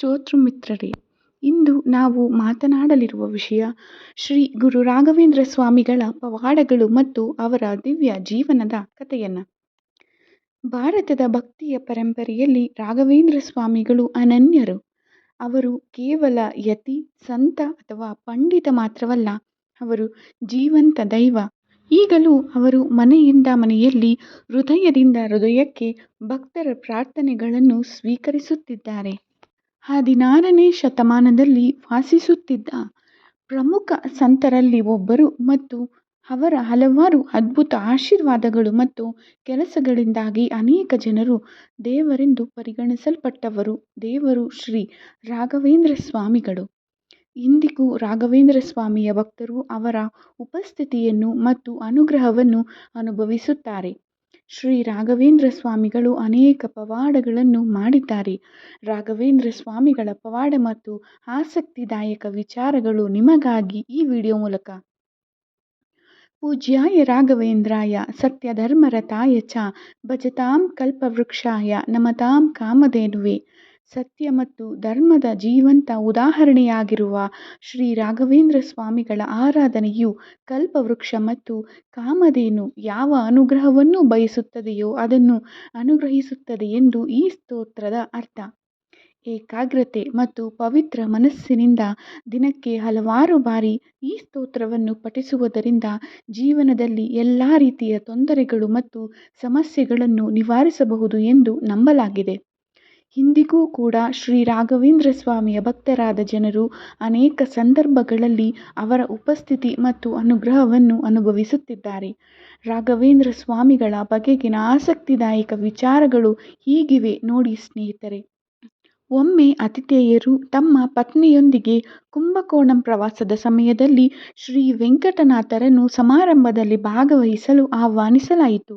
ಶ್ರೋತೃಮಿತ್ರರೇ ಇಂದು ನಾವು ಮಾತನಾಡಲಿರುವ ವಿಷಯ ಶ್ರೀ ಗುರು ರಾಘವೇಂದ್ರ ಸ್ವಾಮಿಗಳ ಪವಾಡಗಳು ಮತ್ತು ಅವರ ದಿವ್ಯ ಜೀವನದ ಕಥೆಯನ್ನು. ಭಾರತದ ಭಕ್ತಿಯ ಪರಂಪರೆಯಲ್ಲಿ ರಾಘವೇಂದ್ರ ಸ್ವಾಮಿಗಳು ಅನನ್ಯರು. ಅವರು ಕೇವಲ ಯತಿ, ಸಂತ ಅಥವಾ ಪಂಡಿತ ಮಾತ್ರವಲ್ಲ, ಅವರು ಜೀವಂತ ದೈವ. ಈಗಲೂ ಅವರು ಮನೆಯಿಂದ ಮನೆಯಲ್ಲಿ ಹೃದಯದಿಂದ ಹೃದಯಕ್ಕೆ ಭಕ್ತರ ಪ್ರಾರ್ಥನೆಗಳನ್ನು ಸ್ವೀಕರಿಸುತ್ತಿದ್ದಾರೆ. ಹದಿನಾರನೇ ಶತಮಾನದಲ್ಲಿ ವಾಸಿಸುತ್ತಿದ್ದ ಪ್ರಮುಖ ಸಂತರಲ್ಲಿ ಒಬ್ಬರು ಮತ್ತು ಅವರ ಹಲವಾರು ಅದ್ಭುತ ಆಶೀರ್ವಾದಗಳು ಮತ್ತು ಕೆಲಸಗಳಿಂದಾಗಿ ಅನೇಕ ಜನರು ದೇವರೆಂದು ಪರಿಗಣಿಸಲ್ಪಟ್ಟವರು. ದೇವರು ಶ್ರೀ ರಾಘವೇಂದ್ರ ಸ್ವಾಮಿಗಳು. ಇಂದಿಗೂ ರಾಘವೇಂದ್ರ ಸ್ವಾಮಿಯ ಭಕ್ತರು ಅವರ ಉಪಸ್ಥಿತಿಯನ್ನು ಮತ್ತು ಅನುಗ್ರಹವನ್ನು ಅನುಭವಿಸುತ್ತಾರೆ. ಶ್ರೀ ರಾಘವೇಂದ್ರ ಸ್ವಾಮಿಗಳು ಅನೇಕ ಪವಾಡಗಳನ್ನು ಮಾಡಿದ್ದಾರೆ. ರಾಘವೇಂದ್ರ ಸ್ವಾಮಿಗಳ ಪವಾಡ ಮತ್ತು ಆಸಕ್ತಿದಾಯಕ ವಿಚಾರಗಳು ನಿಮಗಾಗಿ ಈ ವಿಡಿಯೋ ಮೂಲಕ. ಪೂಜ್ಯಾಯ ರಾಘವೇಂದ್ರಾಯ ಸತ್ಯಧರ್ಮರತಾಯ ಚ ಭಜತಾಂ ಕಲ್ಪವೃಕ್ಷಾಯ ನಮತಾಂ ಕಾಮಧೇನುವೆ. ಸತ್ಯ ಮತ್ತು ಧರ್ಮದ ಜೀವಂತ ಉದಾಹರಣೆಯಾಗಿರುವ ಶ್ರೀ ರಾಘವೇಂದ್ರ ಸ್ವಾಮಿಗಳ ಆರಾಧನೆಯು ಕಲ್ಪವೃಕ್ಷ ಮತ್ತು ಕಾಮಧೇನು ಯಾವ ಅನುಗ್ರಹವನ್ನು ಬಯಸುತ್ತದೆಯೋ ಅದನ್ನು ಅನುಗ್ರಹಿಸುತ್ತದೆ ಎಂದು ಈ ಸ್ತೋತ್ರದ ಅರ್ಥ. ಏಕಾಗ್ರತೆ ಮತ್ತು ಪವಿತ್ರ ಮನಸ್ಸಿನಿಂದ ದಿನಕ್ಕೆ ಹಲವಾರು ಬಾರಿ ಈ ಸ್ತೋತ್ರವನ್ನು ಪಠಿಸುವುದರಿಂದ ಜೀವನದಲ್ಲಿ ಎಲ್ಲ ರೀತಿಯ ತೊಂದರೆಗಳು ಮತ್ತು ಸಮಸ್ಯೆಗಳನ್ನು ನಿವಾರಿಸಬಹುದು ಎಂದು ನಂಬಲಾಗಿದೆ. ಇಂದಿಗೂ ಕೂಡ ಶ್ರೀ ರಾಘವೇಂದ್ರ ಸ್ವಾಮಿಯ ಭಕ್ತರಾದ ಜನರು ಅನೇಕ ಸಂದರ್ಭಗಳಲ್ಲಿ ಅವರ ಉಪಸ್ಥಿತಿ ಮತ್ತು ಅನುಗ್ರಹವನ್ನು ಅನುಭವಿಸುತ್ತಿದ್ದಾರೆ. ರಾಘವೇಂದ್ರ ಸ್ವಾಮಿಗಳ ಬಗೆಗಿನ ಆಸಕ್ತಿದಾಯಕ ವಿಚಾರಗಳು ಹೀಗಿವೆ ನೋಡಿ ಸ್ನೇಹಿತರೆ. ಒಮ್ಮೆ ಅತಿಥೇಯರು ತಮ್ಮ ಪತ್ನಿಯೊಂದಿಗೆ ಕುಂಭಕೋಣಂ ಪ್ರವಾಸದ ಸಮಯದಲ್ಲಿ ಶ್ರೀ ವೆಂಕಟನಾಥರನ್ನು ಸಮಾರಂಭದಲ್ಲಿ ಭಾಗವಹಿಸಲು ಆಹ್ವಾನಿಸಲಾಯಿತು.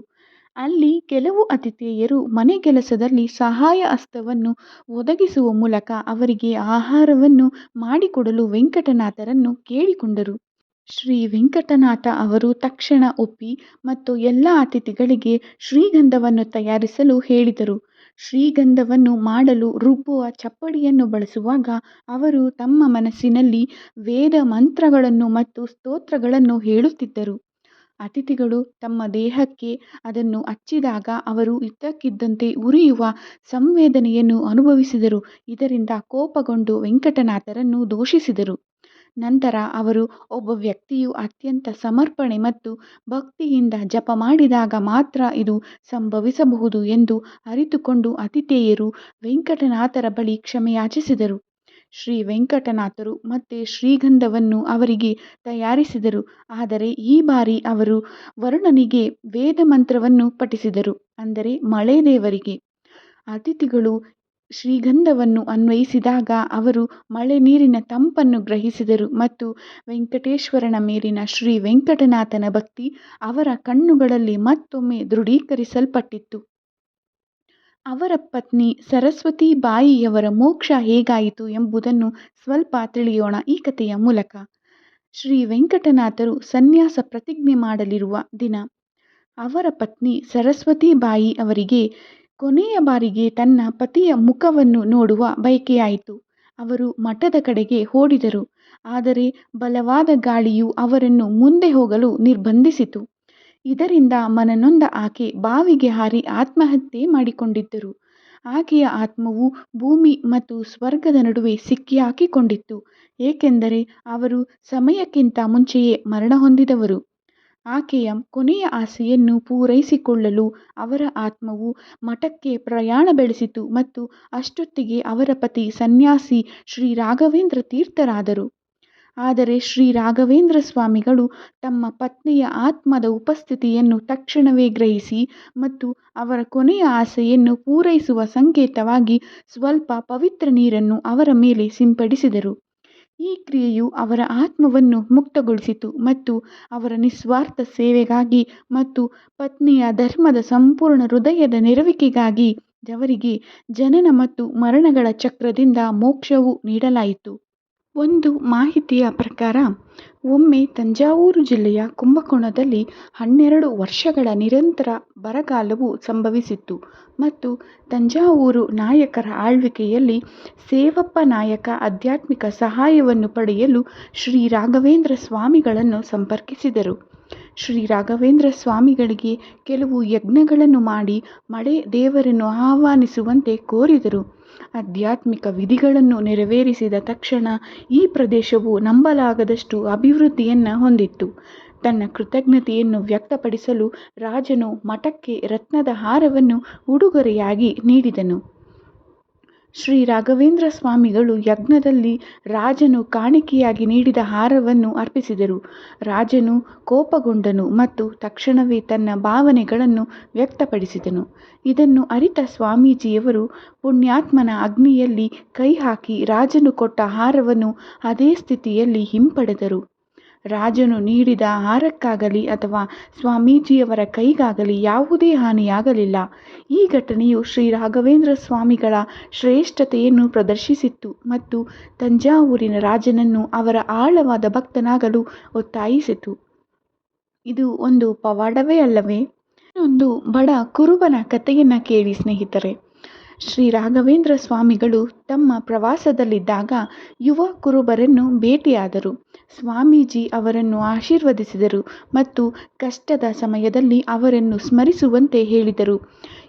ಅಲ್ಲಿ ಕೆಲವು ಆತಿಥೇಯರು ಮನೆಗೆಲಸದಲ್ಲಿ ಸಹಾಯ ಹಸ್ತವನ್ನು ಒದಗಿಸುವ ಮೂಲಕ ಅವರಿಗೆ ಆಹಾರವನ್ನು ಮಾಡಿಕೊಡಲು ವೆಂಕಟನಾಥರನ್ನು ಕೇಳಿಕೊಂಡರು. ಶ್ರೀ ವೆಂಕಟನಾಥ ಅವರು ತಕ್ಷಣ ಒಪ್ಪಿ ಮತ್ತು ಎಲ್ಲ ಅತಿಥಿಗಳಿಗೆ ಶ್ರೀಗಂಧವನ್ನು ತಯಾರಿಸಲು ಹೇಳಿದರು. ಶ್ರೀಗಂಧವನ್ನು ಮಾಡಲು ರುಬ್ಬುವ ಚಪ್ಪಡಿಯನ್ನು ಬಳಸುವಾಗ ಅವರು ತಮ್ಮ ಮನಸ್ಸಿನಲ್ಲಿ ವೇದ ಮಂತ್ರಗಳನ್ನು ಮತ್ತು ಸ್ತೋತ್ರಗಳನ್ನು ಹೇಳುತ್ತಿದ್ದರು. ಅತಿಥಿಗಳು ತಮ್ಮ ದೇಹಕ್ಕೆ ಅದನ್ನು ಹಚ್ಚಿದಾಗ ಅವರು ಇದ್ದಕ್ಕಿದ್ದಂತೆ ಉರಿಯುವ ಸಂವೇದನೆಯನ್ನು ಅನುಭವಿಸಿದರು. ಇದರಿಂದ ಕೋಪಗೊಂಡು ವೆಂಕಟನಾಥರನ್ನು ದೂಷಿಸಿದರು. ನಂತರ ಅವರು ಒಬ್ಬ ವ್ಯಕ್ತಿಯು ಅತ್ಯಂತ ಸಮರ್ಪಣೆ ಮತ್ತು ಭಕ್ತಿಯಿಂದ ಜಪ ಮಾಡಿದಾಗ ಮಾತ್ರ ಇದು ಸಂಭವಿಸಬಹುದು ಎಂದು ಅರಿತುಕೊಂಡು ಅತಿಥೇಯರು ವೆಂಕಟನಾಥರ ಬಳಿ ಕ್ಷಮೆಯಾಚಿಸಿದರು. ಶ್ರೀ ವೆಂಕಟನಾಥರು ಮತ್ತೆ ಶ್ರೀಗಂಧವನ್ನು ಅವರಿಗೆ ತಯಾರಿಸಿದರು. ಆದರೆ ಈ ಬಾರಿ ಅವರು ವರುಣನಿಗೆ ವೇದ ಮಂತ್ರವನ್ನು ಪಠಿಸಿದರು. ಅಂದರೆ ಮಳೆ ದೇವರಿಗೆ. ಅತಿಥಿಗಳು ಶ್ರೀಗಂಧವನ್ನು ಅನ್ವಯಿಸಿದಾಗ ಅವರು ಮಳೆ ನೀರಿನ ತಂಪನ್ನು ಗ್ರಹಿಸಿದರು ಮತ್ತು ವೆಂಕಟೇಶ್ವರನ ಮೇಲಿನ ಶ್ರೀ ವೆಂಕಟನಾಥನ ಭಕ್ತಿ ಅವರ ಕಣ್ಣುಗಳಲ್ಲಿ ಮತ್ತೊಮ್ಮೆ ದೃಢೀಕರಿಸಲ್ಪಟ್ಟಿತು ಅವರ ಪತ್ನಿ ಸರಸ್ವತಿ ಬಾಯಿಯವರ ಮೋಕ್ಷ ಹೇಗಾಯಿತು ಎಂಬುದನ್ನು ಸ್ವಲ್ಪ ತಿಳಿಯೋಣ ಈ ಕಥೆಯ ಮೂಲಕ. ಶ್ರೀ ವೆಂಕಟನಾಥರು ಸನ್ಯಾಸ ಪ್ರತಿಜ್ಞೆ ಮಾಡಲಿರುವ ದಿನ. ಅವರ ಪತ್ನಿ ಸರಸ್ವತಿ ಬಾಯಿ ಅವರಿಗೆ ಕೊನೆಯ ಬಾರಿಗೆ ತನ್ನ ಪತಿಯ ಮುಖವನ್ನು ನೋಡುವ ಬಯಕೆಯಾಯಿತು. ಅವರು ಮಠದ ಕಡೆಗೆ ಓಡಿದರು. ಆದರೆ ಬಲವಾದ ಗಾಳಿಯು ಅವರನ್ನು ಮುಂದೆ ಹೋಗಲು ನಿರ್ಬಂಧಿಸಿತು. ಇದರಿಂದ ಮನನೊಂದ ಆಕೆ ಬಾವಿಗೆ ಹಾರಿ ಆತ್ಮಹತ್ಯೆ ಮಾಡಿಕೊಂಡಿದ್ದರು. ಆಕೆಯ ಆತ್ಮವು ಭೂಮಿ ಮತ್ತು ಸ್ವರ್ಗದ ನಡುವೆ ಸಿಕ್ಕಿಹಾಕಿಕೊಂಡಿತ್ತು, ಏಕೆಂದರೆ ಅವರು ಸಮಯಕ್ಕಿಂತ ಮುಂಚೆಯೇ ಮರಣ ಹೊಂದಿದವರು ಆಕೆಯ ಕೊನೆಯ ಆಸೆಯನ್ನು ಪೂರೈಸಿಕೊಳ್ಳಲು ಅವರ ಆತ್ಮವು ಮಠಕ್ಕೆ ಪ್ರಯಾಣ ಬೆಳೆಸಿತು ಮತ್ತು ಅಷ್ಟೊತ್ತಿಗೆ ಅವರ ಪತಿ ಸನ್ಯಾಸಿ ಶ್ರೀ ರಾಘವೇಂದ್ರ ತೀರ್ಥರಾದರು. ಆದರೆ ಶ್ರೀ ರಾಘವೇಂದ್ರ ಸ್ವಾಮಿಗಳು ತಮ್ಮ ಪತ್ನಿಯ ಆತ್ಮದ ಉಪಸ್ಥಿತಿಯನ್ನು ತಕ್ಷಣವೇ ಗ್ರಹಿಸಿ ಮತ್ತು ಅವರ ಕೊನೆಯ ಆಸೆಯನ್ನು ಪೂರೈಸುವ ಸಂಕೇತವಾಗಿ ಸ್ವಲ್ಪ ಪವಿತ್ರ ನೀರನ್ನು ಅವರ ಮೇಲೆ ಸಿಂಪಡಿಸಿದರು. ಈ ಕ್ರಿಯೆಯು ಅವರ ಆತ್ಮವನ್ನು ಮುಕ್ತಗೊಳಿಸಿತು ಮತ್ತು ಅವರ ನಿಸ್ವಾರ್ಥ ಸೇವೆಗಾಗಿ ಮತ್ತು ಪತ್ನಿಯ ಧರ್ಮದ ಸಂಪೂರ್ಣ ಹೃದಯದ ನೆರವಿಕೆಗಾಗಿ ಅವರಿಗೆ ಜನನ ಮತ್ತು ಮರಣಗಳ ಚಕ್ರದಿಂದ ಮೋಕ್ಷವು ನೀಡಲಾಯಿತು. ಒಂದು ಮಾಹಿತಿಯ ಪ್ರಕಾರ, ಒಮ್ಮೆ ತಂಜಾವೂರು ಜಿಲ್ಲೆಯ ಕುಂಭಕೋಣದಲ್ಲಿ ಹನ್ನೆರಡು ವರ್ಷಗಳ ನಿರಂತರ ಬರಗಾಲವು ಸಂಭವಿಸಿತ್ತು ಮತ್ತು ತಂಜಾವೂರು ನಾಯಕರ ಆಳ್ವಿಕೆಯಲ್ಲಿ ಸೇವಪ್ಪ ನಾಯಕ ಆಧ್ಯಾತ್ಮಿಕ ಸಹಾಯವನ್ನು ಪಡೆಯಲು ಶ್ರೀ ರಾಘವೇಂದ್ರ ಸ್ವಾಮಿಗಳನ್ನು ಸಂಪರ್ಕಿಸಿದರು. ಶ್ರೀ ರಾಘವೇಂದ್ರ ಸ್ವಾಮಿಗಳಿಗೆ ಕೆಲವು ಯಜ್ಞಗಳನ್ನು ಮಾಡಿ ಮಳೆ ದೇವರನ್ನು ಆಹ್ವಾನಿಸುವಂತೆ ಕೋರಿದರು. ಆಧ್ಯಾತ್ಮಿಕ ವಿಧಿಗಳನ್ನು ನೆರವೇರಿಸಿದ ತಕ್ಷಣ ಈ ಪ್ರದೇಶವು ನಂಬಲಾಗದಷ್ಟು ಅಭಿವೃದ್ಧಿಯನ್ನು ಹೊಂದಿತ್ತು. ತನ್ನ ಕೃತಜ್ಞತೆಯನ್ನು ವ್ಯಕ್ತಪಡಿಸಲು ರಾಜನು ಮಠಕ್ಕೆ ರತ್ನದ ಹಾರವನ್ನು ಉಡುಗೊರೆಯಾಗಿ ನೀಡಿದನು. ಶ್ರೀ ರಾಘವೇಂದ್ರ ಸ್ವಾಮಿಗಳು ಯಜ್ಞದಲ್ಲಿ ರಾಜನು ಕಾಣಿಕೆಯಾಗಿ ನೀಡಿದ ಹಾರವನ್ನು ಅರ್ಪಿಸಿದರು. ರಾಜನು ಕೋಪಗೊಂಡನು ಮತ್ತು ತಕ್ಷಣವೇ ತನ್ನ ಭಾವನೆಗಳನ್ನು ವ್ಯಕ್ತಪಡಿಸಿದನು. ಇದನ್ನು ಅರಿತ ಸ್ವಾಮೀಜಿಯವರು ಪುಣ್ಯಾತ್ಮನ ಅಗ್ನಿಯಲ್ಲಿ ಕೈ ಹಾಕಿ ರಾಜನು ಕೊಟ್ಟ ಹಾರವನ್ನು ಅದೇ ಸ್ಥಿತಿಯಲ್ಲಿ ಹಿಂಪಡೆದರು. ರಾಜನು ನೀಡಿದ ಹಾರಕ್ಕಾಗಲಿ ಅಥವಾ ಸ್ವಾಮೀಜಿಯವರ ಕೈಗಾಗಲಿ ಯಾವುದೇ ಹಾನಿಯಾಗಲಿಲ್ಲ. ಈ ಘಟನೆಯು ಶ್ರೀ ರಾಘವೇಂದ್ರ ಸ್ವಾಮಿಗಳ ಶ್ರೇಷ್ಠತೆಯನ್ನು ಪ್ರದರ್ಶಿಸಿತ್ತು ಮತ್ತು ತಂಜಾವೂರಿನ ರಾಜನನ್ನು ಅವರ ಆಳವಾದ ಭಕ್ತನಾಗಲು ಒತ್ತಾಯಿಸಿತು. ಇದು ಒಂದು ಪವಾಡವೇ ಅಲ್ಲವೇ? ಒಂದು ಬಡ ಕುರುಬನ ಕಥೆಯನ್ನು ಕೇಳಿ ಸ್ನೇಹಿತರೆ. ಶ್ರೀ ರಾಘವೇಂದ್ರ ಸ್ವಾಮಿಗಳು ತಮ್ಮ ಪ್ರವಾಸದಲ್ಲಿದ್ದಾಗ ಯುವ ಕುರುಬರನ್ನು ಭೇಟಿಯಾದರು. ಸ್ವಾಮೀಜಿ ಅವರನ್ನು ಆಶೀರ್ವದಿಸಿದರು ಮತ್ತು ಕಷ್ಟದ ಸಮಯದಲ್ಲಿ ಅವರನ್ನು ಸ್ಮರಿಸುವಂತೆ ಹೇಳಿದರು.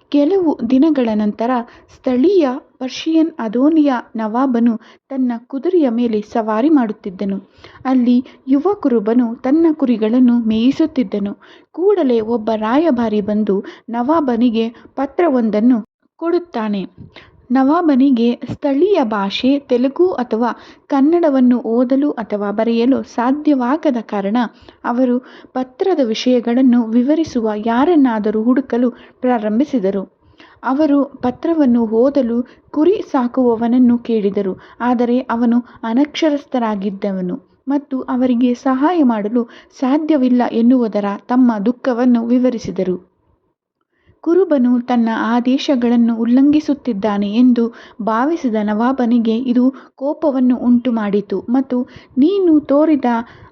ಕೆಲವು ದಿನಗಳ ನಂತರ ಸ್ಥಳೀಯ ಪರ್ಷಿಯನ್ ಅದೋನಿಯ ನವಾಬನು ತನ್ನ ಕುದುರೆಯ ಮೇಲೆ ಸವಾರಿ ಮಾಡುತ್ತಿದ್ದನು. ಅಲ್ಲಿ ಯುವ ಕುರುಬನು ತನ್ನ ಕುರಿಗಳನ್ನು ಮೇಯಿಸುತ್ತಿದ್ದನು. ಕೂಡಲೇ ಒಬ್ಬ ರಾಯಭಾರಿ ಬಂದು ನವಾಬನಿಗೆ ಪತ್ರವೊಂದನ್ನು ಕೊಡುತ್ತಾನೆ. ನವಾಬನಿಗೆ ಸ್ಥಳೀಯ ಭಾಷೆ, ತೆಲುಗು ಅಥವಾ ಕನ್ನಡವನ್ನು ಓದಲು ಅಥವಾ ಬರೆಯಲು ಸಾಧ್ಯವಾಗದ ಕಾರಣ ಅವರು ಪತ್ರದ ವಿಷಯಗಳನ್ನು ವಿವರಿಸುವ ಯಾರನ್ನಾದರೂ ಹುಡುಕಲು ಪ್ರಾರಂಭಿಸಿದರು. ಅವರು ಪತ್ರವನ್ನು ಓದಲು ಕುರಿ ಸಾಕುವವನನ್ನು ಕೇಳಿದರು, ಆದರೆ ಅವನು ಅನಕ್ಷರಸ್ಥರಾಗಿದ್ದವನು ಮತ್ತು ಅವರಿಗೆ ಸಹಾಯ ಮಾಡಲು ಸಾಧ್ಯವಿಲ್ಲ ಎನ್ನುವುದರ ತಮ್ಮ ದುಃಖವನ್ನು ವಿವರಿಸಿದರು. ಕುರುಬನು ತನ್ನ ಆದೇಶಗಳನ್ನು ಉಲ್ಲಂಘಿಸುತ್ತಿದ್ದಾನೆ ಎಂದು ಭಾವಿಸಿದ ನವಾಬನಿಗೆ ಇದು ಕೋಪವನ್ನು ಉಂಟುಮಾಡಿತು ಮತ್ತು ನೀನು ತೋರಿದ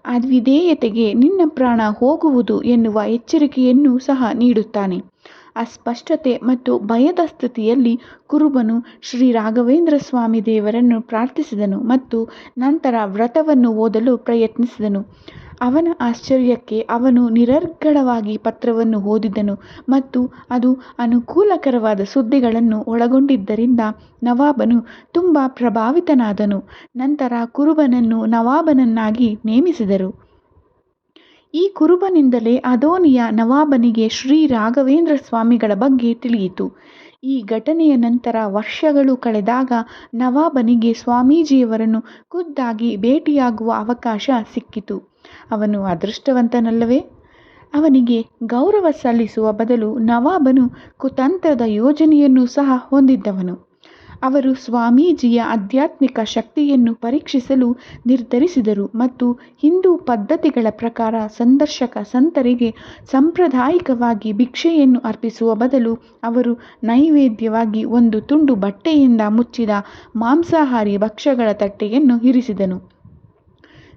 ಅವಿಧೇಯತೆಗೆ ನಿನ್ನ ಪ್ರಾಣ ಹೋಗುವುದು ಎನ್ನುವ ಎಚ್ಚರಿಕೆಯನ್ನು ಸಹ ನೀಡುತ್ತಾನೆ. ಅಸ್ಪಷ್ಟತೆ ಮತ್ತು ಭಯದ ಸ್ಥಿತಿಯಲ್ಲಿ ಕುರುಬನು ಶ್ರೀ ರಾಘವೇಂದ್ರ ಸ್ವಾಮಿ ದೇವರನ್ನು ಪ್ರಾರ್ಥಿಸಿದನು ಮತ್ತು ನಂತರ ವ್ರತವನ್ನು ಓದಲು ಪ್ರಯತ್ನಿಸಿದನು. ಅವನ ಆಶ್ಚರ್ಯಕ್ಕೆ ಅವನು ನಿರರ್ಗಳವಾಗಿ ಪತ್ರವನ್ನು ಓದಿದನು ಮತ್ತು ಅದು ಅನುಕೂಲಕರವಾದ ಸುದ್ದಿಗಳನ್ನು ಒಳಗೊಂಡಿದ್ದರಿಂದ ನವಾಬನು ತುಂಬ ಪ್ರಭಾವಿತನಾದನು. ನಂತರ ಕುರುಬನನ್ನು ನವಾಬನನ್ನಾಗಿ ನೇಮಿಸಿದರು. ಈ ಕುರುಬನಿಂದಲೇ ಅದೋನಿಯ ನವಾಬನಿಗೆ ಶ್ರೀ ರಾಘವೇಂದ್ರ ಸ್ವಾಮಿಗಳ ಬಗ್ಗೆ ತಿಳಿಯಿತು. ಈ ಘಟನೆಯ ನಂತರ ವರ್ಷಗಳು ಕಳೆದಾಗ ನವಾಬನಿಗೆ ಸ್ವಾಮೀಜಿಯವರನ್ನು ಖುದ್ದಾಗಿ ಭೇಟಿಯಾಗುವ ಅವಕಾಶ ಸಿಕ್ಕಿತು. ಅವನು ಅದೃಷ್ಟವಂತನಲ್ಲವೇ? ಅವನಿಗೆ ಗೌರವ ಸಲ್ಲಿಸುವ ಬದಲು ನವಾಬನು ಕುತಂತ್ರದ ಯೋಜನೆಯನ್ನು ಸಹ ಹೊಂದಿದ್ದವನು. ಅವರು ಸ್ವಾಮೀಜಿಯ ಆಧ್ಯಾತ್ಮಿಕ ಶಕ್ತಿಯನ್ನು ಪರೀಕ್ಷಿಸಲು ನಿರ್ಧರಿಸಿದರು ಮತ್ತು ಹಿಂದೂ ಪದ್ಧತಿಗಳ ಪ್ರಕಾರ ಸಂದರ್ಶಕ ಸಂತರಿಗೆ ಸಾಂಪ್ರದಾಯಿಕವಾಗಿ ಭಿಕ್ಷೆಯನ್ನು ಅರ್ಪಿಸುವ ಬದಲು ಅವರು ನೈವೇದ್ಯವಾಗಿ ಒಂದು ತುಂಡು ಬಟ್ಟೆಯಿಂದ ಮುಚ್ಚಿದ ಮಾಂಸಾಹಾರಿ ಭಕ್ಷ್ಯಗಳ ತಟ್ಟೆಯನ್ನು ಇರಿಸಿದನು.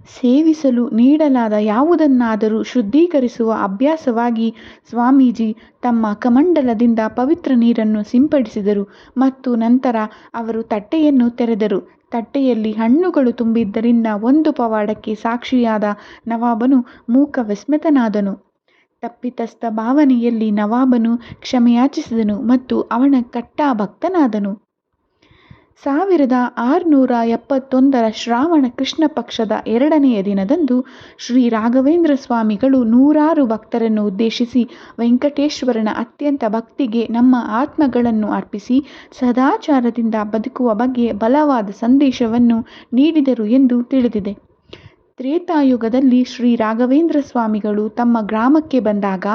ಸೇವಿಸಲು ನೀಡಲಾದ ಯಾವುದನ್ನಾದರೂ ಶುದ್ಧೀಕರಿಸುವ ಅಭ್ಯಾಸವಾಗಿ ಸ್ವಾಮೀಜಿ ತಮ್ಮ ಕಮಂಡಲದಿಂದ ಪವಿತ್ರ ನೀರನ್ನು ಸಿಂಪಡಿಸಿದರು ಮತ್ತು ನಂತರ ಅವರು ತಟ್ಟೆಯನ್ನು ತೆರೆದರು. ತಟ್ಟೆಯಲ್ಲಿ ಹಣ್ಣುಗಳು ತುಂಬಿದ್ದರಿಂದ ಒಂದು ಪವಾಡಕ್ಕೆ ಸಾಕ್ಷಿಯಾದ ನವಾಬನು ಮೂಕ ವಿಸ್ಮಿತನಾದನು ತಪ್ಪಿತಸ್ಥ ಭಾವನೆಯಲ್ಲಿ ನವಾಬನು ಕ್ಷಮೆಯಾಚಿಸಿದನು ಮತ್ತು ಅವನ ಕಟ್ಟಾ ಭಕ್ತನಾದನು ಸಾವಿರದ ಆರುನೂರ ಎಪ್ಪತ್ತೊಂದರ ಶ್ರಾವಣ ಕೃಷ್ಣ ಪಕ್ಷದ ಎರಡನೆಯ ದಿನದಂದು ಶ್ರೀ ರಾಘವೇಂದ್ರ ಸ್ವಾಮಿಗಳು ನೂರಾರು ಭಕ್ತರನ್ನು ಉದ್ದೇಶಿಸಿ ವೆಂಕಟೇಶ್ವರನ ಅತ್ಯಂತ ಭಕ್ತಿಗೆ ನಮ್ಮ ಆತ್ಮಗಳನ್ನು ಅರ್ಪಿಸಿ ಸದಾಚಾರದಿಂದ ಬದುಕುವ ಬಗ್ಗೆ ಬಲವಾದ ಸಂದೇಶವನ್ನು ನೀಡಿದರು ಎಂದು ತಿಳಿದಿದೆ. ತ್ರೇತಾಯುಗದಲ್ಲಿ ಶ್ರೀ ರಾಘವೇಂದ್ರ ಸ್ವಾಮಿಗಳು ತಮ್ಮ ಗ್ರಾಮಕ್ಕೆ ಬಂದಾಗ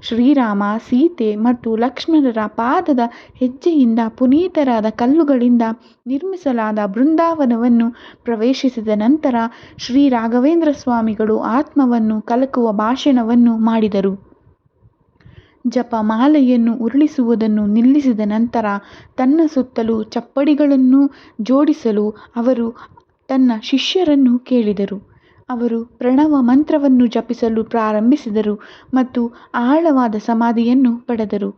ಶ್ರೀರಾಮ, ಸೀತೆ ಮತ್ತು ಲಕ್ಷ್ಮಣರ ಪಾದದ ಹೆಜ್ಜೆಯಿಂದ ಪುನೀತರಾದ ಕಲ್ಲುಗಳಿಂದ ನಿರ್ಮಿಸಲಾದ ಬೃಂದಾವನವನ್ನು ಪ್ರವೇಶಿಸಿದ ನಂತರ ಶ್ರೀ ರಾಘವೇಂದ್ರ ಸ್ವಾಮಿಗಳು ಆತ್ಮವನ್ನು ಕಲಕುವ ಭಾಷಣವನ್ನು ಮಾಡಿದರು. ಜಪಮಾಲೆಯನ್ನು ಉರುಳಿಸುವುದನ್ನು ನಿಲ್ಲಿಸಿದ ನಂತರ ತನ್ನ ಸುತ್ತಲೂ ಚಪ್ಪಡಿಗಳನ್ನು ಜೋಡಿಸಲು ಅವರು ತನ್ನ ಶಿಷ್ಯರನ್ನು ಕೇಳಿದರು. ಅವರು ಪ್ರಣವ ಮಂತ್ರವನ್ನು ಜಪಿಸಲು ಪ್ರಾರಂಭಿಸಿದರು ಮತ್ತು ಆಳವಾದ ಸಮಾಧಿಯನ್ನು ಪಡೆದರು.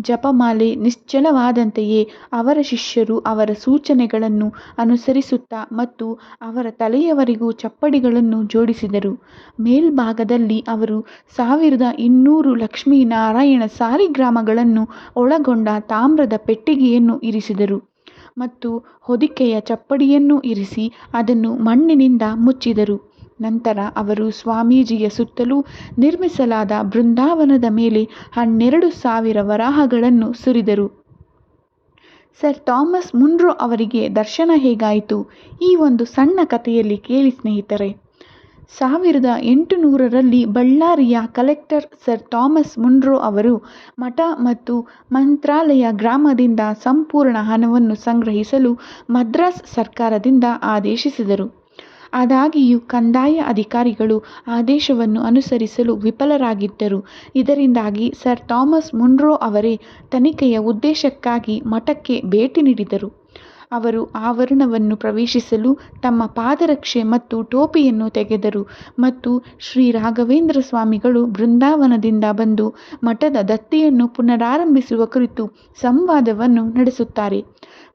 ಜಪಮಾಲೆ ನಿಶ್ಚಲವಾದಂತೆಯೇ ಅವರ ಶಿಷ್ಯರು ಅವರ ಸೂಚನೆಗಳನ್ನು ಅನುಸರಿಸುತ್ತಾ ಮತ್ತು ಅವರ ತಲೆಯವರೆಗೂ ಚಪ್ಪಡಿಗಳನ್ನು ಜೋಡಿಸಿದರು. ಮೇಲ್ಭಾಗದಲ್ಲಿ ಅವರು ಸಾವಿರದ ಇನ್ನೂರು ಲಕ್ಷ್ಮೀನಾರಾಯಣ ಸಾಲಿಗ್ರಾಮಗಳನ್ನು ಒಳಗೊಂಡ ತಾಮ್ರದ ಪೆಟ್ಟಿಗೆಯನ್ನು ಇರಿಸಿದರು ಮತ್ತು ಹೊದಿಕೆಯ ಚಪ್ಪಡಿಯನ್ನು ಇರಿಸಿ ಅದನ್ನು ಮಣ್ಣಿನಿಂದ ಮುಚ್ಚಿದರು. ನಂತರ ಅವರು ಸ್ವಾಮೀಜಿಯ ಸುತ್ತಲೂ ನಿರ್ಮಿಸಲಾದ ಬೃಂದಾವನದ ಮೇಲೆ ಹನ್ನೆರಡು ಸಾವಿರ ವರಾಹಗಳನ್ನು ಸುರಿದರು. ಸರ್ ಥಾಮಸ್ ಮುನ್ರೋ ಅವರಿಗೆ ದರ್ಶನ ಹೇಗಾಯಿತು? ಈ ಒಂದು ಸಣ್ಣ ಕಥೆಯಲ್ಲಿ ಕೇಳಿ ಸ್ನೇಹಿತರೆ. ಸಾವಿರದ ಎಂಟುನೂರರಲ್ಲಿ ಬಳ್ಳಾರಿಯ ಕಲೆಕ್ಟರ್ ಸರ್ ಥಾಮಸ್ ಮುನ್ರೋ ಅವರು ಮಠ ಮತ್ತು ಮಂತ್ರಾಲಯ ಗ್ರಾಮದಿಂದ ಸಂಪೂರ್ಣ ಹಣವನ್ನು ಸಂಗ್ರಹಿಸಲು ಮದ್ರಾಸ್ ಸರ್ಕಾರದಿಂದ ಆದೇಶಿಸಿದರು. ಆದಾಗ್ಯೂ ಕಂದಾಯ ಅಧಿಕಾರಿಗಳು ಆದೇಶವನ್ನು ಅನುಸರಿಸಲು ವಿಫಲರಾಗಿದ್ದರು. ಇದರಿಂದಾಗಿ ಸರ್ ಥಾಮಸ್ ಮುನ್ರೋ ಅವರೇ ತನಿಖೆಯ ಉದ್ದೇಶಕ್ಕಾಗಿ ಮಠಕ್ಕೆ ಭೇಟಿ ನೀಡಿದರು. ಅವರು ಆವರಣವನ್ನು ಪ್ರವೇಶಿಸಲು ತಮ್ಮ ಪಾದರಕ್ಷೆ ಮತ್ತು ಟೋಪಿಯನ್ನು ತೆಗೆದರು ಮತ್ತು ಶ್ರೀ ರಾಘವೇಂದ್ರ ಸ್ವಾಮಿಗಳು ಬೃಂದಾವನದಿಂದ ಬಂದು ಮಠದ ದತ್ತಿಯನ್ನು ಪುನರಾರಂಭಿಸುವ ಕುರಿತು ಸಂವಾದವನ್ನು ನಡೆಸುತ್ತಾರೆ.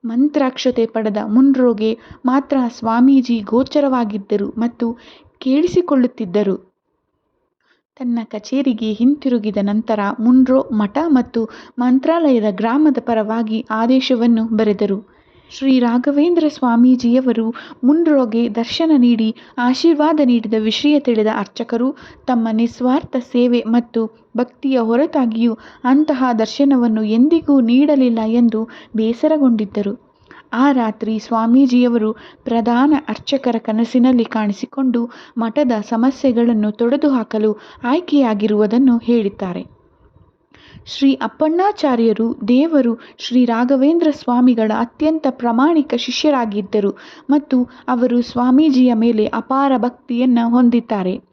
ಮಂತ್ರಾಕ್ಷತೆ ಪಡೆದ ಮುನ್ರೋಗೆ ಮಾತ್ರ ಸ್ವಾಮೀಜಿ ಗೋಚರವಾಗಿದ್ದರು ಮತ್ತು ಕೇಳಿಸಿಕೊಳ್ಳುತ್ತಿದ್ದರು. ತನ್ನ ಕಚೇರಿಗೆ ಹಿಂತಿರುಗಿದ ನಂತರ ಮುನ್ರೋ ಮಠ ಮತ್ತು ಮಂತ್ರಾಲಯದ ಗ್ರಾಮದ ಪರವಾಗಿ ಆದೇಶವನ್ನು ಬರೆದರು. ಶ್ರೀ ರಾಘವೇಂದ್ರ ಸ್ವಾಮೀಜಿಯವರು ಮುನ್ರೋಗೆ ದರ್ಶನ ನೀಡಿ ಆಶೀರ್ವಾದ ನೀಡಿದ ವಿಷಯ ತಿಳಿದ ಅರ್ಚಕರು ತಮ್ಮ ನಿಸ್ವಾರ್ಥ ಸೇವೆ ಮತ್ತು ಭಕ್ತಿಯ ಹೊರತಾಗಿಯೂ ಅಂತಹ ದರ್ಶನವನ್ನು ಎಂದಿಗೂ ನೀಡಲಿಲ್ಲ ಎಂದು ಬೇಸರಗೊಂಡಿದ್ದರು. ಆ ರಾತ್ರಿ ಸ್ವಾಮೀಜಿಯವರು ಪ್ರಧಾನ ಅರ್ಚಕರ ಕನಸಿನಲ್ಲಿ ಕಾಣಿಸಿಕೊಂಡು ಮಠದ ಸಮಸ್ಯೆಗಳನ್ನು ತೊಡೆದುಹಾಕಲು ಆಯ್ಕೆಯಾಗಿರುವುದನ್ನು ಹೇಳಿದ್ದಾರೆ. ಶ್ರೀ ಅಪ್ಪಣ್ಣಾಚಾರ್ಯರು ದೇವರು ಶ್ರೀ ರಾಘವೇಂದ್ರ ಸ್ವಾಮಿಗಳ ಅತ್ಯಂತ ಪ್ರಾಮಾಣಿಕ ಶಿಷ್ಯರಾಗಿದ್ದರು ಮತ್ತು ಅವರು ಸ್ವಾಮೀಜಿಯ ಮೇಲೆ ಅಪಾರ ಭಕ್ತಿಯನ್ನು ಹೊಂದಿದ್ದಾರೆ.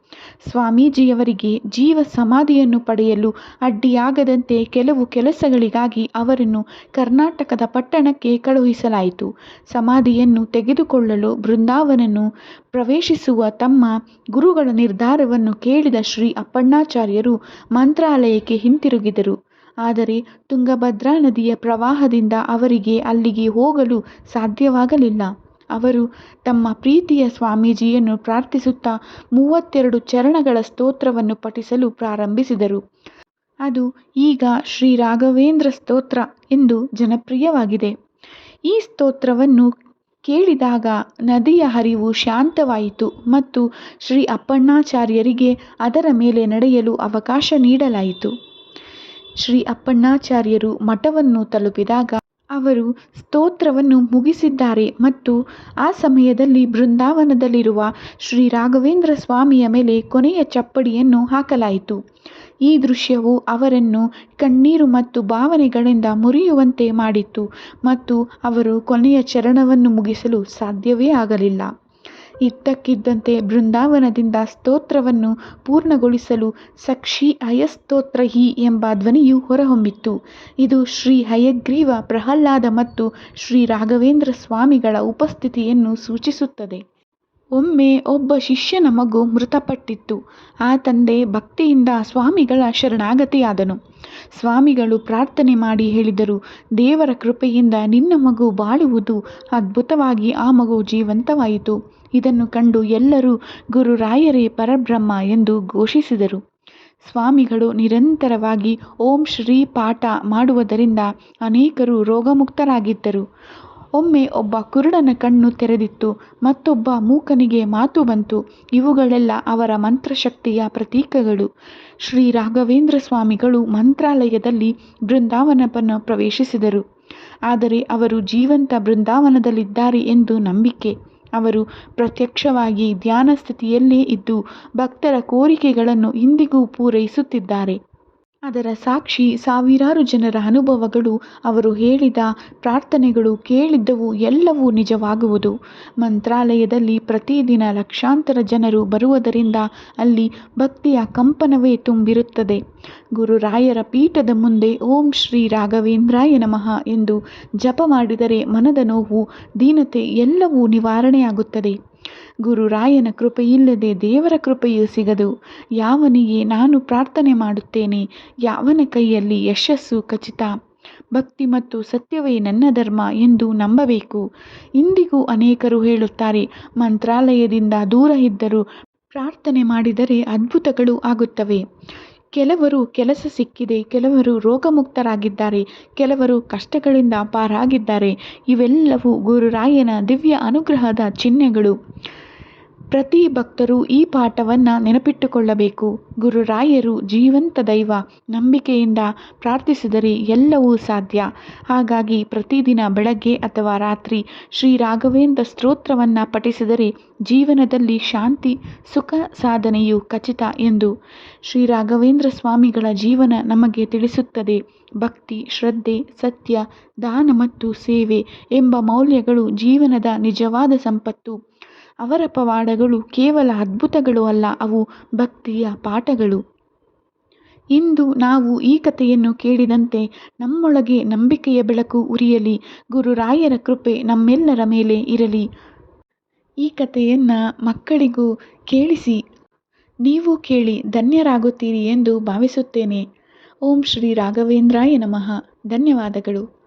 ಸ್ವಾಮೀಜಿಯವರಿಗೆ ಜೀವ ಸಮಾಧಿಯನ್ನು ಪಡೆಯಲು ಅಡ್ಡಿಯಾಗದಂತೆ ಕೆಲವು ಕೆಲಸಗಳಿಗಾಗಿ ಅವರನ್ನು ಕರ್ನಾಟಕದ ಪಟ್ಟಣಕ್ಕೆ ಕಳುಹಿಸಲಾಯಿತು. ಸಮಾಧಿಯನ್ನು ತೆಗೆದುಕೊಳ್ಳಲು ಬೃಂದಾವನನ್ನು ಪ್ರವೇಶಿಸುವ ತಮ್ಮ ಗುರುಗಳ ನಿರ್ಧಾರವನ್ನು ಕೇಳಿದ ಶ್ರೀ ಅಪ್ಪಣ್ಣಾಚಾರ್ಯರು ಮಂತ್ರಾಲಯಕ್ಕೆ ಹಿಂತಿರುಗಿದರು. ಆದರೆ ತುಂಗಭದ್ರಾ ನದಿಯ ಪ್ರವಾಹದಿಂದ ಅವರಿಗೆ ಅಲ್ಲಿಗೆ ಹೋಗಲು ಸಾಧ್ಯವಾಗಲಿಲ್ಲ. ಅವರು ತಮ್ಮ ಪ್ರೀತಿಯ ಸ್ವಾಮೀಜಿಯನ್ನು ಪ್ರಾರ್ಥಿಸುತ್ತಾ ಮೂವತ್ತೆರಡು ಚರಣಗಳ ಸ್ತೋತ್ರವನ್ನು ಪಠಿಸಲು ಪ್ರಾರಂಭಿಸಿದರು. ಅದು ಈಗ ಶ್ರೀ ರಾಘವೇಂದ್ರ ಸ್ತೋತ್ರ ಎಂದು ಜನಪ್ರಿಯವಾಗಿದೆ. ಈ ಸ್ತೋತ್ರವನ್ನು ಕೇಳಿದಾಗ ನದಿಯ ಹರಿವು ಶಾಂತವಾಯಿತು ಮತ್ತು ಶ್ರೀ ಅಪ್ಪಣ್ಣಾಚಾರ್ಯರಿಗೆ ಅದರ ಮೇಲೆ ನಡೆಯಲು ಅವಕಾಶ ನೀಡಲಾಯಿತು. ಶ್ರೀ ಅಪ್ಪಣ್ಣಾಚಾರ್ಯರು ಮಠವನ್ನು ತಲುಪಿದಾಗ ಅವರು ಸ್ತೋತ್ರವನ್ನು ಮುಗಿಸಿದ್ದಾರೆ ಮತ್ತು ಆ ಸಮಯದಲ್ಲಿ ಬೃಂದಾವನದಲ್ಲಿರುವ ಶ್ರೀ ರಾಘವೇಂದ್ರ ಸ್ವಾಮಿಯ ಮೇಲೆ ಕೊನೆಯ ಚಪ್ಪಡಿಯನ್ನು ಹಾಕಲಾಯಿತು. ಈ ದೃಶ್ಯವು ಅವರನ್ನು ಕಣ್ಣೀರು ಮತ್ತು ಭಾವನೆಗಳಿಂದ ಮುರಿಯುವಂತೆ ಮಾಡಿತು ಮತ್ತು ಅವರು ಕೊನೆಯ ಚರಣವನ್ನು ಮುಗಿಸಲು ಸಾಧ್ಯವೇ ಆಗಲಿಲ್ಲ. ಇದ್ದಕ್ಕಿದ್ದಂತೆ ಬೃಂದಾವನದಿಂದ ಸ್ತೋತ್ರವನ್ನು ಪೂರ್ಣಗೊಳಿಸಲು ಸಕ್ಷಿ ಅಯಸ್ತೋತ್ರ ಹಿ ಎಂಬ ಧ್ವನಿಯು ಹೊರಹೊಮ್ಮಿತ್ತು. ಇದು ಶ್ರೀ ಹಯಗ್ರೀವ ಪ್ರಹ್ಲಾದ ಮತ್ತು ಶ್ರೀ ರಾಘವೇಂದ್ರ ಸ್ವಾಮಿಗಳ ಉಪಸ್ಥಿತಿಯನ್ನು ಸೂಚಿಸುತ್ತದೆ. ಒಮ್ಮೆ ಒಬ್ಬ ಶಿಷ್ಯನ ಮಗು ಮೃತಪಟ್ಟಿತ್ತು. ಆ ತಂದೆ ಭಕ್ತಿಯಿಂದ ಸ್ವಾಮಿಗಳ ಶರಣಾಗತಿಯಾದನು. ಸ್ವಾಮಿಗಳು ಪ್ರಾರ್ಥನೆ ಮಾಡಿ ಹೇಳಿದರು, ದೇವರ ಕೃಪೆಯಿಂದ ನಿನ್ನ ಮಗು ಬಾಳುವುದು ಅದ್ಭುತವಾಗಿ ಆ ಮಗು ಜೀವಂತವಾಯಿತು. ಇದನ್ನು ಕಂಡು ಎಲ್ಲರೂ ಗುರುರಾಯರೇ ಪರಬ್ರಹ್ಮ ಎಂದು ಘೋಷಿಸಿದರು. ಸ್ವಾಮಿಗಳು ನಿರಂತರವಾಗಿ ಓಂ ಶ್ರೀ ಪಾಠ ಮಾಡುವುದರಿಂದ ಅನೇಕರು ರೋಗಮುಕ್ತರಾಗಿದ್ದರು. ಒಮ್ಮೆ ಒಬ್ಬ ಕುರುಡನ ಕಣ್ಣು ತೆರೆದಿತ್ತು, ಮತ್ತೊಬ್ಬ ಮೂಕನಿಗೆ ಮಾತು ಬಂತು, ಇವುಗಳೆಲ್ಲ ಅವರ ಮಂತ್ರಶಕ್ತಿಯ ಪ್ರತೀಕಗಳು. ಶ್ರೀ ರಾಘವೇಂದ್ರ ಸ್ವಾಮಿಗಳು ಮಂತ್ರಾಲಯದಲ್ಲಿ ಬೃಂದಾವನವನ್ನು ಪ್ರವೇಶಿಸಿದರು. ಆದರೆ ಅವರು ಜೀವಂತ ಬೃಂದಾವನದಲ್ಲಿದ್ದಾರೆ ಎಂದು ನಂಬಿಕೆ. ಅವರು ಪ್ರತ್ಯಕ್ಷವಾಗಿ ಧ್ಯಾನ ಸ್ಥಿತಿಯಲ್ಲೇ ಇದ್ದು, ಭಕ್ತರ ಕೋರಿಕೆಗಳನ್ನು ಇಂದಿಗೂ ಪೂರೈಸುತ್ತಿದ್ದಾರೆ. ಅದರ ಸಾಕ್ಷಿ ಸಾವಿರಾರು ಜನರ ಅನುಭವಗಳು ಅವರು ಹೇಳಿದ ಪ್ರಾರ್ಥನೆಗಳು ಕೇಳಿದ್ದವು ಎಲ್ಲವೂ ನಿಜವಾಗುವುದು. ಮಂತ್ರಾಲಯದಲ್ಲಿ ಪ್ರತಿದಿನ ಲಕ್ಷಾಂತರ ಜನರು ಬರುವುದರಿಂದ ಅಲ್ಲಿ ಭಕ್ತಿಯ ಕಂಪನವೇ ತುಂಬಿರುತ್ತದೆ. ಗುರುರಾಯರ ಪೀಠದ ಮುಂದೆ ಓಂ ಶ್ರೀ ರಾಘವೇಂದ್ರಾಯ ನಮಃ ಎಂದು ಜಪ ಮಾಡಿದರೆ ಮನದ ನೋವು, ದೀನತೆ ಎಲ್ಲವೂ ನಿವಾರಣೆಯಾಗುತ್ತದೆ. ಗುರುರಾಯನ ಕೃಪೆಯಿಲ್ಲದೆ ದೇವರ ಕೃಪೆಯೂ ಸಿಗದು. ಯಾವನಿಗೆ ನಾನು ಪ್ರಾರ್ಥನೆ ಮಾಡುತ್ತೇನೆ, ಯಾವನ ಕೈಯಲ್ಲಿ ಯಶಸ್ಸು ಖಚಿತ. ಭಕ್ತಿ ಮತ್ತು ಸತ್ಯವೇ ನನ್ನ ಧರ್ಮ ಎಂದು ನಂಬಬೇಕು. ಇಂದಿಗೂ ಅನೇಕರು ಹೇಳುತ್ತಾರೆ, ಮಂತ್ರಾಲಯದಿಂದ ದೂರ ಇದ್ದರೂ ಪ್ರಾರ್ಥನೆ ಮಾಡಿದರೆ ಅದ್ಭುತಗಳು ಆಗುತ್ತವೆ. ಕೆಲವರು ಕೆಲಸ ಸಿಕ್ಕಿದೆ, ಕೆಲವರು ರೋಗಮುಕ್ತರಾಗಿದ್ದಾರೆ, ಕೆಲವರು ಕಷ್ಟಗಳಿಂದ ಪಾರಾಗಿದ್ದಾರೆ. ಇವೆಲ್ಲವೂ ಗುರುರಾಯನ ದಿವ್ಯ ಅನುಗ್ರಹದ ಚಿಹ್ನೆಗಳು. ಪ್ರತಿ ಭಕ್ತರು ಈ ಪಾಠವನ್ನು ನೆನಪಿಟ್ಟುಕೊಳ್ಳಬೇಕು. ಗುರುರಾಯರು ಜೀವಂತ ದೈವ, ನಂಬಿಕೆಯಿಂದ ಪ್ರಾರ್ಥಿಸಿದರೆ ಎಲ್ಲವೂ ಸಾಧ್ಯ. ಹಾಗಾಗಿ ಪ್ರತಿದಿನ ಬೆಳಗ್ಗೆ ಅಥವಾ ರಾತ್ರಿ ಶ್ರೀ ರಾಘವೇಂದ್ರ ಸ್ತೋತ್ರವನ್ನು ಪಠಿಸಿದರೆ ಜೀವನದಲ್ಲಿ ಶಾಂತಿ, ಸುಖ ಸಾಧನೆಯು ಖಚಿತ ಎಂದು ಶ್ರೀ ರಾಘವೇಂದ್ರ ಸ್ವಾಮಿಗಳ ಜೀವನ ನಮಗೆ ತಿಳಿಸುತ್ತದೆ. ಭಕ್ತಿ, ಶ್ರದ್ಧೆ, ಸತ್ಯ, ದಾನ ಮತ್ತು ಸೇವೆ ಎಂಬ ಮೌಲ್ಯಗಳು ಜೀವನದ ನಿಜವಾದ ಸಂಪತ್ತು. ಅವರ ಪವಾಡಗಳು ಕೇವಲ ಅದ್ಭುತಗಳು ಅಲ್ಲ, ಅವು ಭಕ್ತಿಯ ಪಾಠಗಳು. ಇಂದು ನಾವು ಈ ಕಥೆಯನ್ನು ಕೇಳಿದಂತೆ ನಮ್ಮೊಳಗೆ ನಂಬಿಕೆಯ ಬೆಳಕು ಉರಿಯಲಿ ಗುರುರಾಯರ ಕೃಪೆ ನಮ್ಮೆಲ್ಲರ ಮೇಲೆ ಇರಲಿ. ಈ ಕಥೆಯನ್ನು ಮಕ್ಕಳಿಗೂ ಕೇಳಿಸಿ. ನೀವು ಕೇಳಿ ಧನ್ಯರಾಗುತ್ತೀರಿ ಎಂದು ಭಾವಿಸುತ್ತೇನೆ. ಓಂ ಶ್ರೀ ರಾಘವೇಂದ್ರಾಯ ನಮಃ. ಧನ್ಯವಾದಗಳು.